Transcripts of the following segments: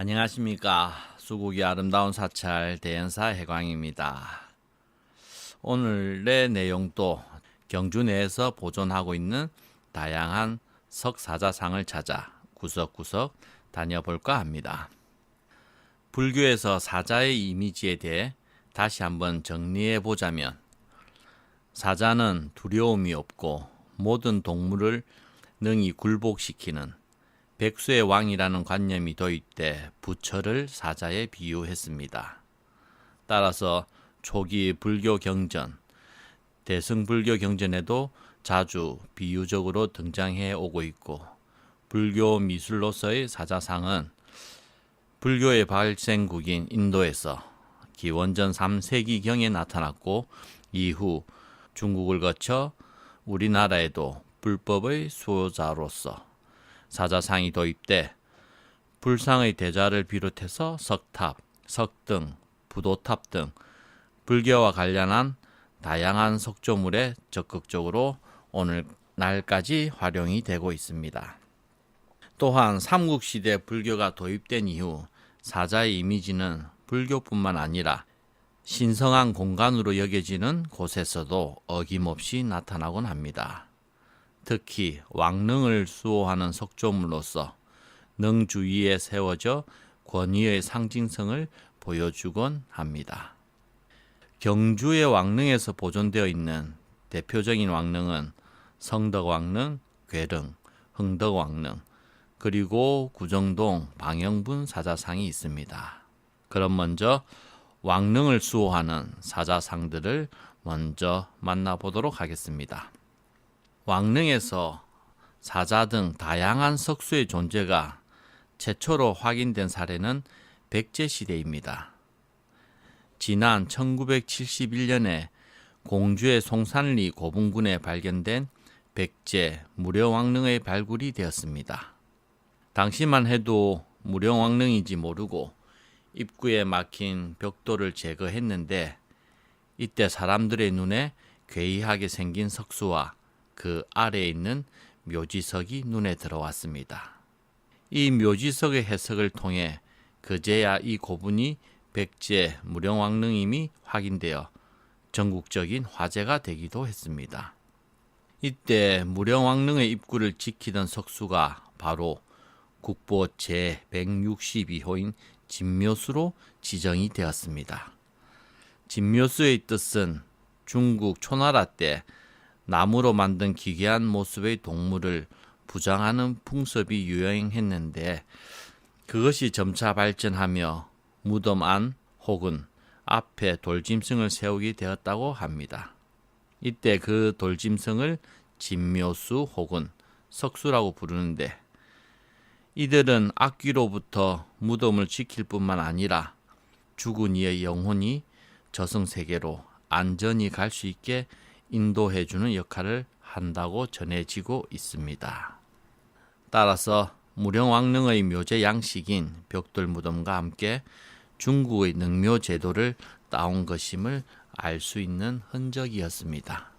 안녕하십니까. 수국이 아름다운 사찰 대연사 해광입니다. 오늘의 내용도 경주 내에서 보존하고 있는 다양한 석사자상을 찾아 구석구석 다녀볼까 합니다. 불교에서 사자의 이미지에 대해 다시 한번 정리해 보자면 사자는 두려움이 없고 모든 동물을 능히 굴복시키는 백수의 왕이라는 관념이 도입돼 부처를 사자에 비유했습니다. 따라서 초기 불교 경전, 대승 불교 경전에도 자주 비유적으로 등장해 오고 있고 불교 미술로서의 사자상은 불교의 발생국인 인도에서 기원전 3세기경에 나타났고 이후 중국을 거쳐 우리나라에도 불법의 수호자로서 사자상이 도입돼 불상의 대자를 비롯해서 석탑, 석등, 부도탑 등 불교와 관련한 다양한 석조물에 적극적으로 오늘날까지 활용이 되고 있습니다. 또한 삼국시대 불교가 도입된 이후 사자의 이미지는 불교뿐만 아니라 신성한 공간으로 여겨지는 곳에서도 어김없이 나타나곤 합니다. 특히 왕릉을 수호하는 석조물로서 능 주위에 세워져 권위의 상징성을 보여주곤 합니다. 경주의 왕릉에서 보존되어 있는 대표적인 왕릉은 성덕왕릉, 괴릉, 흥덕왕릉, 그리고 구정동 방영분 사자상이 있습니다. 그럼 먼저 왕릉을 수호하는 사자상들을 먼저 만나보도록 하겠습니다. 왕릉에서 사자 등 다양한 석수의 존재가 최초로 확인된 사례는 백제 시대입니다. 지난 1971년에 공주의 송산리 고분군에 발견된 백제 무령왕릉의 발굴이 되었습니다. 당시만 해도 무령왕릉인지 모르고 입구에 막힌 벽돌을 제거했는데 이때 사람들의 눈에 괴이하게 생긴 석수와 그 아래에 있는 묘지석이 눈에 들어왔습니다. 이 묘지석의 해석을 통해 그제야 이 고분이 백제 무령왕릉임이 확인되어 전국적인 화제가 되기도 했습니다. 이때 무령왕릉의 입구를 지키던 석수가 바로 국보 제162호인 진묘수로 지정이 되었습니다. 진묘수의 뜻은 중국 초나라 때 나무로 만든 기괴한 모습의 동물을 부장하는 풍습이 유행했는데 그것이 점차 발전하며 무덤 안 혹은 앞에 돌짐승을 세우게 되었다고 합니다. 이때 그 돌짐승을 진묘수 혹은 석수라고 부르는데 이들은 악귀로부터 무덤을 지킬 뿐만 아니라 죽은 이의 영혼이 저승 세계로 안전히 갈 수 있게 인도해 주는 역할을 한다고 전해지고 있습니다. 따라서 무령왕릉의 묘제 양식인 벽돌 무덤과 함께 중국의 능묘 제도를 따온 것임을 알 수 있는 흔적이었습니다.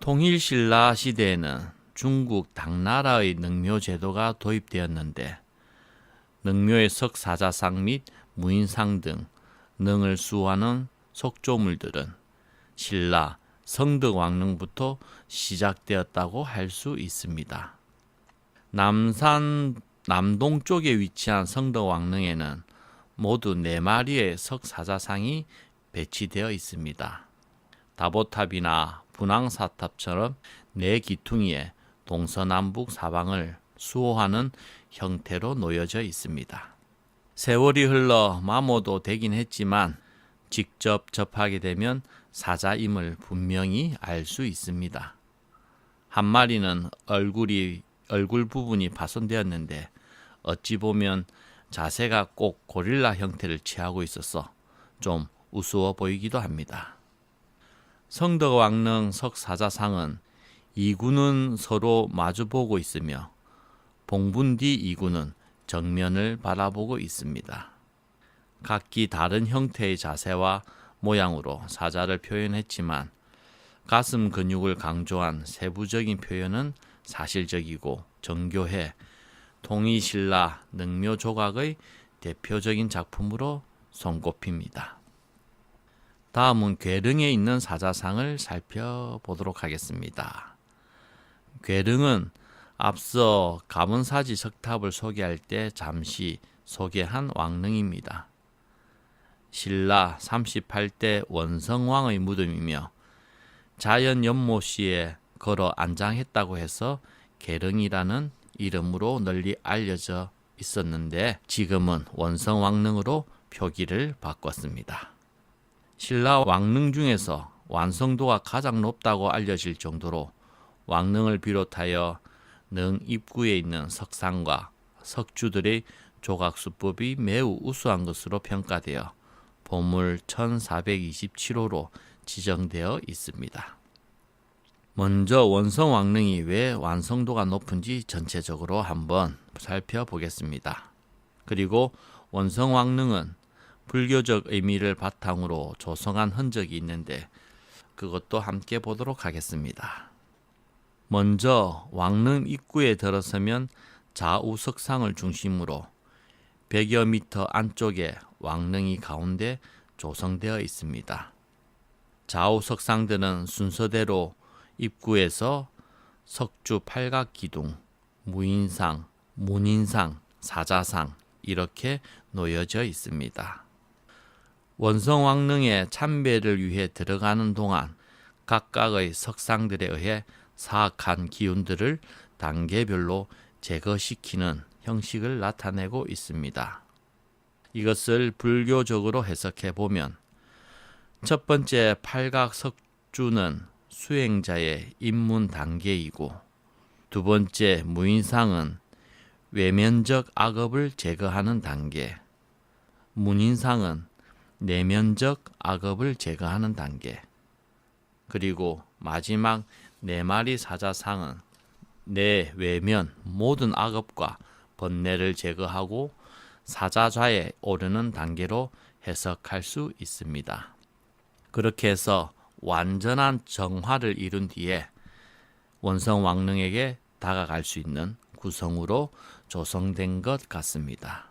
통일신라 시대에는 중국 당나라의 능묘 제도가 도입되었는데 능묘의 석사자상 및 무인상 등 능을 수호하는 석조물들은 신라 성덕왕릉부터 시작되었다고 할 수 있습니다. 남산 남동쪽에 위치한 성덕왕릉에는 모두 네 마리의 석사자상이 배치되어 있습니다. 다보탑이나 분황사탑처럼 네 기퉁이에 동서남북 사방을 수호하는 형태로 놓여져 있습니다. 세월이 흘러 마모도 되긴 했지만 직접 접하게 되면 사자임을 분명히 알 수 있습니다. 한 마리는 얼굴이 얼굴 부분이 파손되었는데 어찌 보면 자세가 꼭 고릴라 형태를 취하고 있어서 좀 우스워 보이기도 합니다. 성덕왕릉 석사자상은 이구는 서로 마주보고 있으며 봉분디 이구는 정면을 바라보고 있습니다. 각기 다른 형태의 자세와 모양으로 사자를 표현했지만 가슴 근육을 강조한 세부적인 표현은 사실적이고 정교해 통이신라 능묘 조각의 대표적인 작품으로 손꼽힙니다. 다음은 괴릉에 있는 사자상을 살펴보도록 하겠습니다. 괴릉은 앞서 가문사지 석탑을 소개할 때 잠시 소개한 왕릉입니다. 신라 38대 원성왕의 무덤이며 자연 연못시에 걸어 안장했다고 해서 계릉이라는 이름으로 널리 알려져 있었는데 지금은 원성왕릉으로 표기를 바꿨습니다. 신라 왕릉 중에서 완성도가 가장 높다고 알려질 정도로 왕릉을 비롯하여 능 입구에 있는 석상과 석주들의 조각 수법이 매우 우수한 것으로 평가되어 보물 1427호로 지정되어 있습니다. 먼저 원성 왕릉이 왜 완성도가 높은지 전체적으로 한번 살펴보겠습니다. 그리고 원성 왕릉은 불교적 의미를 바탕으로 조성한 흔적이 있는데 그것도 함께 보도록 하겠습니다. 먼저 왕릉 입구에 들어서면 좌우석상을 중심으로 100여 미터 안쪽에 왕릉이 가운데 조성되어 있습니다. 좌우석 상들은 순서대로 입구에서 석주 팔각 기둥, 무인상, 문인상, 사자상 이렇게 놓여져 있습니다. 원성왕릉에 참배를 위해 들어가는 동안 각각의 석상들에 의해 사악한 기운들을 단계별로 제거시키는 형식을 나타내고 있습니다. 이것을 불교적으로 해석해 보면 첫 번째 팔각 석주는 수행자의 입문 단계이고 두 번째 무인상은 외면적 악업을 제거하는 단계, 문인상은 내면적 악업을 제거하는 단계, 그리고 마지막 네 마리 사자상은 내 외면 모든 악업과 번뇌를 제거하고 사자좌에 오르는 단계로 해석할 수 있습니다. 그렇게 해서 완전한 정화를 이룬 뒤에 원성 왕릉에게 다가갈 수 있는 구성으로 조성된 것 같습니다.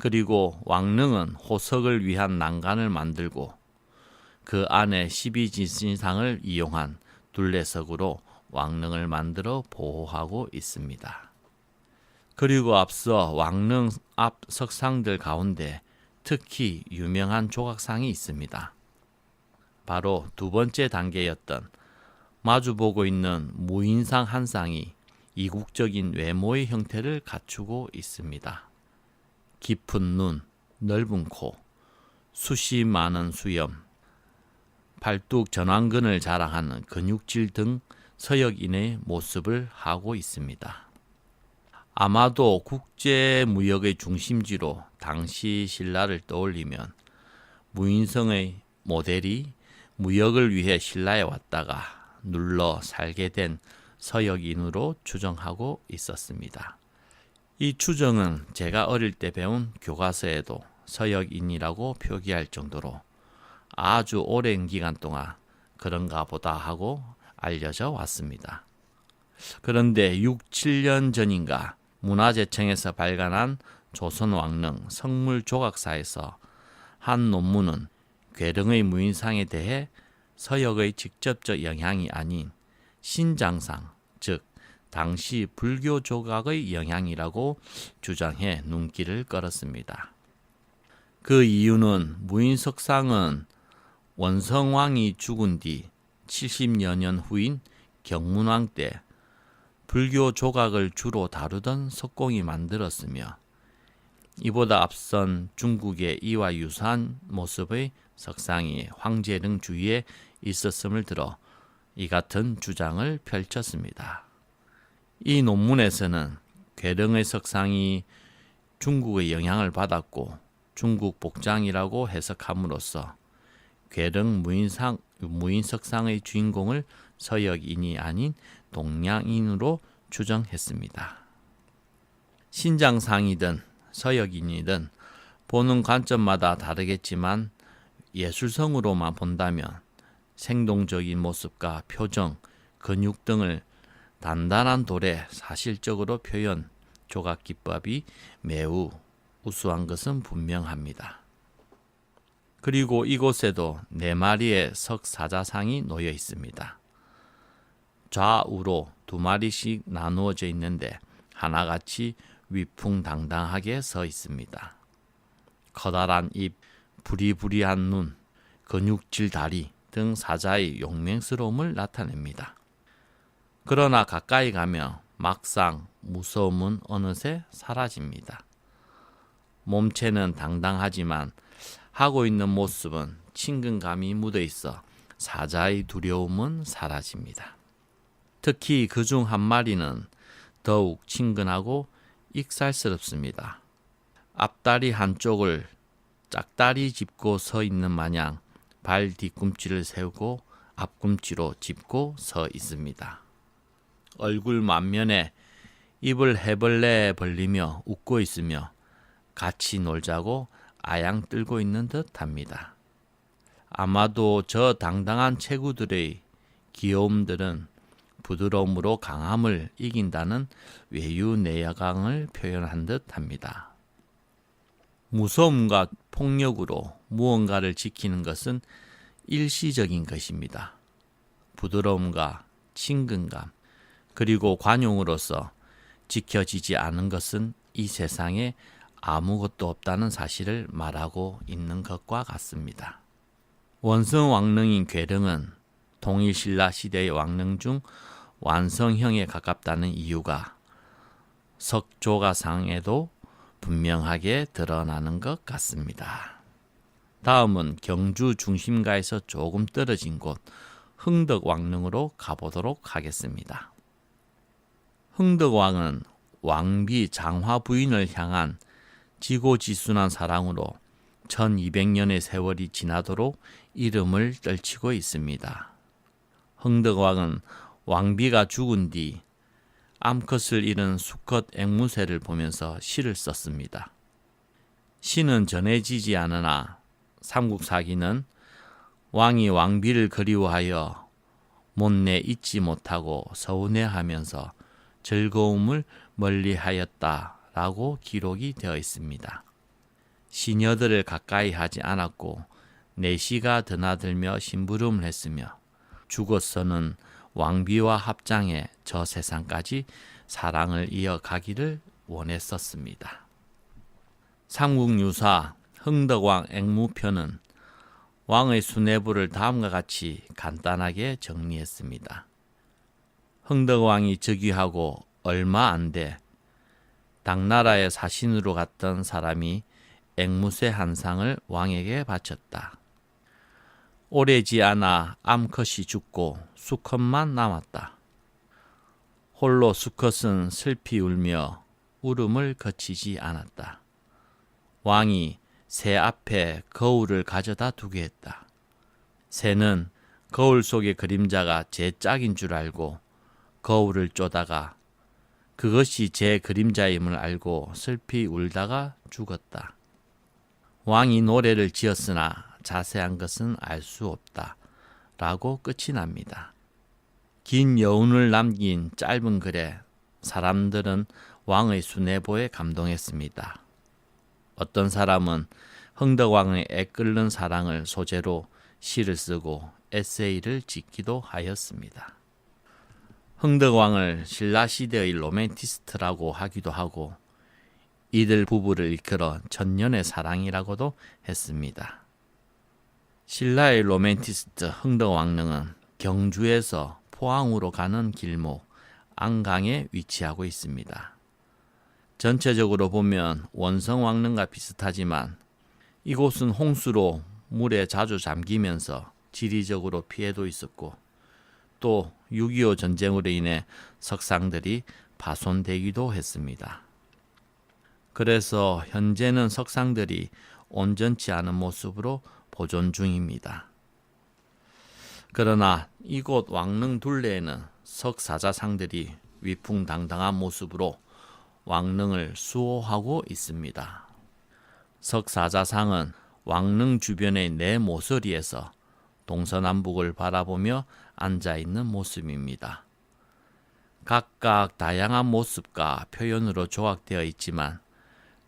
그리고 왕릉은 호석을 위한 난간을 만들고 그 안에 12진신상을 이용한 둘레석으로 왕릉을 만들어 보호하고 있습니다. 그리고 앞서 왕릉 앞 석상들 가운데 특히 유명한 조각상이 있습니다. 바로 두 번째 단계였던 마주보고 있는 무인상 한 쌍이 이국적인 외모의 형태를 갖추고 있습니다. 깊은 눈, 넓은 코, 숱이 많은 수염, 팔뚝 전완근을 자랑하는 근육질 등 서역인의 모습을 하고 있습니다. 아마도 국제 무역의 중심지로 당시 신라를 떠올리면 무인성의 모델이 무역을 위해 신라에 왔다가 눌러 살게 된 서역인으로 추정하고 있었습니다. 이 추정은 제가 어릴 때 배운 교과서에도 서역인이라고 표기할 정도로 아주 오랜 기간 동안 그런가 보다 하고 알려져 왔습니다. 그런데 6, 7년 전인가 문화재청에서 발간한 조선왕릉 성물 조각사에서 한 논문은 괴릉의 무인상에 대해 서역의 직접적 영향이 아닌 신장상, 즉 당시 불교 조각의 영향이라고 주장해 눈길을 끌었습니다. 그 이유는 무인석상은 원성왕이 죽은 뒤 70여 년 후인 경문왕 때 불교 조각을 주로 다루던 석공이 만들었으며 이보다 앞선 중국의 이와 유사한 모습의 석상이 황제릉 주위에 있었음을 들어 이 같은 주장을 펼쳤습니다. 이 논문에서는 괴릉의 석상이 중국의 영향을 받았고 중국 복장이라고 해석함으로써 괴릉 무인상 무인석상의 주인공을 서역인이 아닌 동양인으로 추정했습니다. 신장상이든 서역인이든 보는 관점마다 다르겠지만 예술성으로만 본다면 생동적인 모습과 표정, 근육 등을 단단한 돌에 사실적으로 표현 조각 기법이 매우 우수한 것은 분명합니다. 그리고 이곳에도 네 마리의 석사자상이 놓여 있습니다. 좌우로 두 마리씩 나누어져 있는데 하나같이 위풍당당하게 서 있습니다. 커다란 입, 부리부리한 눈, 근육질 다리 등 사자의 용맹스러움을 나타냅니다. 그러나 가까이 가면 막상 무서움은 어느새 사라집니다. 몸체는 당당하지만 하고 있는 모습은 친근감이 묻어 있어 사자의 두려움은 사라집니다. 특히 그 중 한 마리는 더욱 친근하고 익살스럽습니다. 앞다리 한쪽을 짝다리 짚고 서 있는 마냥 발 뒤꿈치를 세우고 앞꿈치로 짚고 서 있습니다. 얼굴 만면에 입을 해벌레 벌리며 웃고 있으며 같이 놀자고 아양 들고 있는 듯 합니다. 아마도 저 당당한 체구들의 귀여움들은 부드러움으로 강함을 이긴다는 외유내야강을 표현한 듯 합니다. 무서움과 폭력으로 무언가를 지키는 것은 일시적인 것입니다. 부드러움과 친근감, 그리고 관용으로서 지켜지지 않은 것은 이 세상에 아무것도 없다는 사실을 말하고 있는 것과 같습니다. 원성 왕릉인 괴릉은 동일 신라 시대의 왕릉 중 완성형에 가깝다는 이유가 석조가상에도 분명하게 드러나는 것 같습니다. 다음은 경주 중심가에서 조금 떨어진 곳 흥덕 왕릉으로 가보도록 하겠습니다. 흥덕왕은 왕비 장화 부인을 향한 지고지순한 사랑으로 1200년의 세월이 지나도록 이름을 떨치고 있습니다. 흥덕왕은 왕비가 죽은 뒤 암컷을 잃은 수컷 앵무새를 보면서 시를 썼습니다. 시는 전해지지 않으나 삼국사기는 왕이 왕비를 그리워하여 못내 잊지 못하고 서운해하면서 즐거움을 멀리하였다라고 기록이 되어 있습니다. 시녀들을 가까이 하지 않았고 내시가 드나들며 심부름을 했으며 죽어서는 왕비와 합장해 저 세상까지 사랑을 이어가기를 원했었습니다. 삼국유사 흥덕왕 앵무편은 왕의 수뇌부를 다음과 같이 간단하게 정리했습니다. 흥덕왕이 즉위하고 얼마 안 돼 당나라의 사신으로 갔던 사람이 앵무새 한 상을 왕에게 바쳤다. 오래지 않아 암컷이 죽고 수컷만 남았다. 홀로 수컷은 슬피 울며 울음을 거치지 않았다. 왕이 새 앞에 거울을 가져다 두게 했다. 새는 거울 속의 그림자가 제 짝인 줄 알고 거울을 쪼다가 그것이 제 그림자임을 알고 슬피 울다가 죽었다. 왕이 노래를 지었으나 자세한 것은 알 수 없다. 라고 끝이 납니다. 긴 여운을 남긴 짧은 글에 사람들은 왕의 수뇌보에 감동했습니다. 어떤 사람은 흥덕왕의 애끓는 사랑을 소재로 시를 쓰고 에세이를 짓기도 하였습니다. 흥덕왕을 신라 시대의 로맨티스트라고 하기도 하고 이들 부부를 이끌어 천년의 사랑이라고도 했습니다. 신라의 로맨티스트 흥덕왕릉은 경주에서 포항으로 가는 길목 안강에 위치하고 있습니다. 전체적으로 보면 원성왕릉과 비슷하지만 이곳은 홍수로 물에 자주 잠기면서 지리적으로 피해도 있었고 또 6.25 전쟁으로 인해 석상들이 파손되기도 했습니다. 그래서 현재는 석상들이 온전치 않은 모습으로 보존 중입니다. 그러나 이곳 왕릉 둘레에는 석사자상들이 위풍당당한 모습으로 왕릉을 수호하고 있습니다. 석사자상은 왕릉 주변의 네 모서리에서 동서남북을 바라보며 앉아 있는 모습입니다. 각각 다양한 모습과 표현으로 조각되어 있지만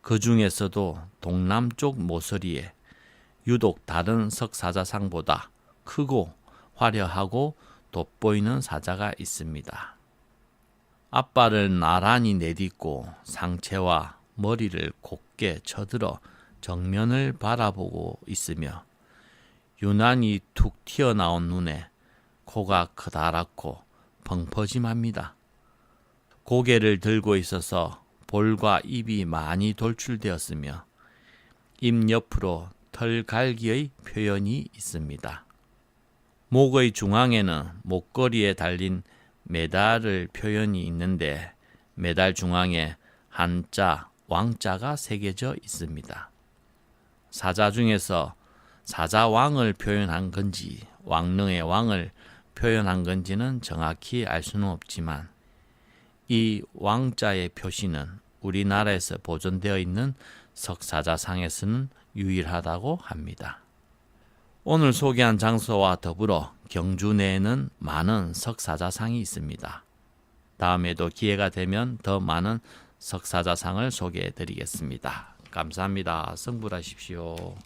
그 중에서도 동남쪽 모서리에 유독 다른 석사자상보다 크고 화려하고 돋보이는 사자가 있습니다. 앞발을 나란히 내딛고 상체와 머리를 곧게 쳐들어 정면을 바라보고 있으며 유난히 툭 튀어나온 눈에 코가 크다랗고 펑퍼짐합니다. 고개를 들고 있어서 볼과 입이 많이 돌출되었으며 입 옆으로 털갈기의 표현이 있습니다. 목의 중앙에는 목걸이에 달린 메달을 표현이 있는데 메달 중앙에 한자, 왕자가 새겨져 있습니다. 사자 중에서 사자왕을 표현한 건지 왕릉의 왕을 표현한 건지는 정확히 알 수는 없지만 이 왕자의 표시는 우리나라에서 보존되어 있는 석사자상에서는 유일하다고 합니다. 오늘 소개한 장소와 더불어 경주 내에는 많은 석사자상이 있습니다. 다음에도 기회가 되면 더 많은 석사자상을 소개해 드리겠습니다. 감사합니다. 성불하십시오.